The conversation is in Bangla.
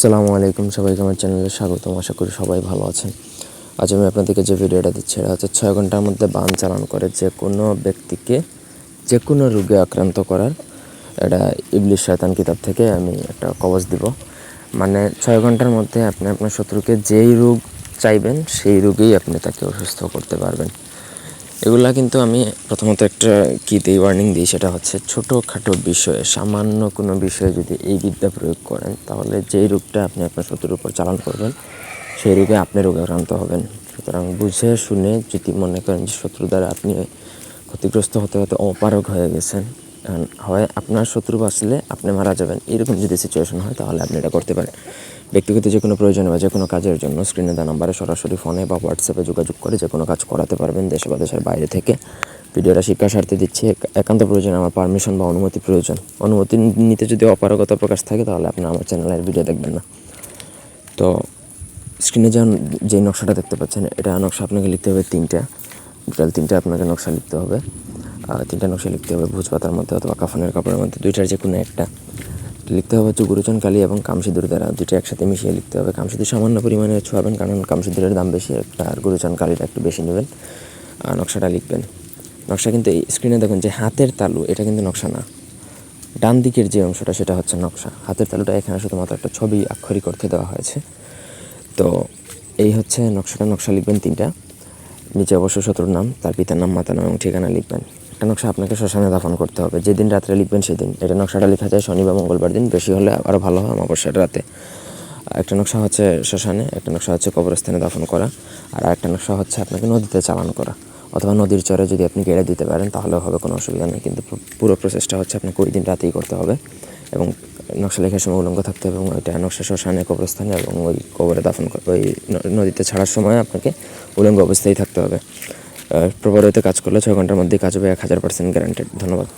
সালামু আলাইকুম সবাইকে আমার চ্যানেলে স্বাগতম, আশা করি সবাই ভালো আছেন। আজ আমি আপনাদেরকে যে ভিডিওটা দিচ্ছি, এটা হচ্ছে ছয় ঘণ্টার মধ্যে বান চালান করে যে কোনো ব্যক্তিকে, যে কোনো রোগে আক্রান্ত করার এটা ইবলিশ শয়তান কিতাব থেকে আমি একটা কবচ দিব। মানে ছয় ঘণ্টার মধ্যে আপনি আপনার শত্রুকে যেই রোগ চাইবেন, সেই রোগেই আপনি তাকে অসুস্থ করতে পারবেন। এগুলা কিন্তু আমি প্রথমত একটা কী দিই ওয়ার্নিং দিই, সেটা হচ্ছে ছোটোখাটো বিষয়ে, সামান্য কোনো বিষয়ে যদি এই বিদ্যা প্রয়োগ করেন, তাহলে যেই রোগটা আপনি আপনার শত্রুর উপর চালান করবেন, সেই রোগে আপনি রোগে আক্রান্ত হবেন। সুতরাং বুঝে শুনে যদি মনে করেন যে শত্রু দ্বারা আপনি ক্ষতিগ্রস্ত হতে হতে অপারগ হয়ে গেছেন হয় আপনার শত্রু বাঁচলে আপনি মারা যাবেন। এরকম যদি সিচুয়েশন হয়, তাহলে আপনি এটা করতে পারেন। ব্যক্তিগত যে কোনো প্রয়োজনে বা যে কোনো কাজের জন্য স্ক্রিনে দেওয়া নাম্বারে সরাসরি ফোনে বা হোয়াটসঅ্যাপে যোগাযোগ করে যে কোনো কাজ করাতে পারবেন দেশে বা দেশের বাইরে থেকে। ভিডিওটা শিক্ষা স্বার্থে দিচ্ছি। এক- একান্ত প্রয়োজন, আমার পারমিশন বা অনুমতি প্রয়োজন। অনুমতি নিতে যদি অপারগতা প্রকাশ থাকে, তাহলে আপনি আমার চ্যানেলের ভিডিও দেখবেন না। তো স্ক্রিনে যে যে নকশাটা দেখতে পাচ্ছেন, এটা নকশা আপনাকে লিখতে হবে তিনটা। টোটাল তিনটা আপনাকে নকশা লিখতে হবে। তিনটা নকশা লিখতে হবে, ভুজ পাতার মধ্যে অথবা কাফনের কাপড়ের মধ্যে, দুইটার যে কোনো একটা। লিখতে হবে হচ্ছে গুরুচন কালি এবং কামসিঁদুর দ্বারা, দুইটা একসাথে মিশিয়ে লিখতে হবে। কামসিঁদুর সামান্য পরিমাণে ছোঁয়াবেন, কারণ কামসিঁদুরের দাম বেশি, একটা আর গুরুচন, কালিটা একটু বেশি নেবেন। নকশাটা লিখবেন। নকশা কিন্তু এই স্ক্রিনে দেখুন যে হাতের তালু, এটা কিন্তু নকশা না। ডান দিকের যে অংশটা, সেটা হচ্ছে নকশা। হাতের তালুটা এখানে শুধুমাত্র একটা ছবি আক্ষরিক অর্থে দেওয়া হয়েছে। তো এই হচ্ছে নকশাটা, নকশা লিখবেন তিনটা। নিচে অবশ্য শত্রুর নাম, তার পিতার নাম, মাতার নাম এবং ঠিকানা লিখবেন। একটা নকশা আপনাকে শ্মশানে দাফন করতে হবে। যেদিন রাত্রে লিখবেন সেদিন। এটা নকশাটা লেখা যায় শনি বা মঙ্গলবার দিন। বেশি হলে আরও ভালো হয় অমাবস্যার রাতে। একটা নকশা হচ্ছে শ্মশানে, একটা নকশা হচ্ছে কবরস্থানে দাফন করা, আর একটা নকশা হচ্ছে আপনাকে নদীতে চালান করা। অথবা নদীর চরে যদি আপনি কেড়ে দিতে পারেন, তাহলেও হবে, কোনো অসুবিধা নেই। কিন্তু পুরো প্রসেসটা হচ্ছে আপনাকে ওই দিন রাতেই করতে হবে। এবং নকশা লেখার সময় উলঙ্গ থাকতে হবে এবং ওইটা নকশা শ্মশানে, কবরস্থানে এবং ওই কবরে দাফন ওই নদীতে ছাড়ার সময় আপনাকে উলঙ্গ অবস্থায় থাকতে হবে। হইতে কাজ করলে ছয় ঘণ্টার মধ্যে কাজ হবে এক হাজার পার্সেন্ট গ্যারান্টেড ধন্যবাদ।